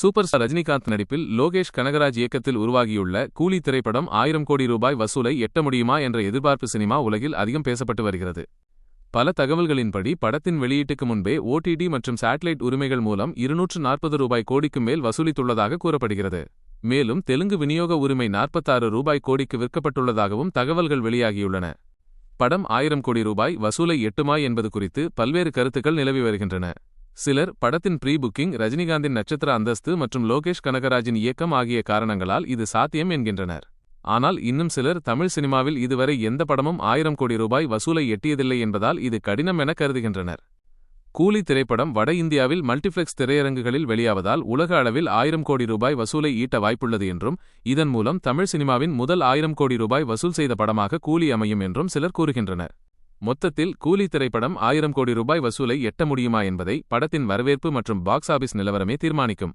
Super star Rajinikanth நடிப்பில் லோகேஷ் கனகராஜ் இயக்கத்தில் உருவாகியுள்ள கூலி திரைப்படம் ஆயிரம் கோடி ரூபாய் வசூலை எட்ட முடியுமா என்ற எதிர்பார்ப்பு சினிமா உலகில் அதிகம் பேசப்பட்டு வருகிறது. பல தகவல்களின்படி படத்தின் வெளியீட்டுக்கு முன்பே ஓடிடி மற்றும் சேட்டலைட் உரிமைகள் மூலம் இருநூற்று நாற்பது ரூபாய் கோடிக்கு மேல் வசூலித்துள்ளதாக கூறப்படுகிறது. மேலும் தெலுங்கு விநியோக உரிமை நாற்பத்தாறு ரூபாய் கோடிக்கு விற்கப்பட்டுள்ளதாகவும் தகவல்கள் வெளியாகியுள்ளன. படம் ஆயிரம் கோடி ரூபாய் வசூலை எட்டுமா என்பது குறித்து பல்வேறு கருத்துக்கள் நிலவி வருகின்றன. சிலர் படத்தின் ப்ரீ புக்கிங் ரஜினிகாந்தின் நட்சத்திர அந்தஸ்து மற்றும் லோகேஷ் கனகராஜின் இயக்கம் ஆகிய காரணங்களால் இது சாத்தியம் என்கின்றனர். ஆனால் இன்னும் சிலர் தமிழ் சினிமாவில் இதுவரை எந்த படமும் ஆயிரம் கோடி ரூபாய் வசூலை எட்டியதில்லை என்பதால் இது கடினம் என கருதுகின்றனர். கூலி திரைப்படம் வட இந்தியாவில் மல்டிப்ளெக்ஸ் திரையரங்குகளில் வெளியாவதால் உலக அளவில் ஆயிரம் கோடி ரூபாய் வசூலை ஈட்ட வாய்ப்புள்ளது என்றும் இதன் மூலம் தமிழ் சினிமாவின் முதல் ஆயிரம் கோடி ரூபாய் வசூல் செய்த படமாக கூலி அமையும் என்றும் சிலர் கூறுகின்றனர். மொத்தத்தில் கூலி திரைப்படம் ஆயிரம் கோடி ரூபாய் வசூலை எட்ட முடியுமா என்பதை படத்தின் வரவேற்பு மற்றும் பாக்ஸ் ஆபீஸ் நிலவரமே தீர்மானிக்கும்.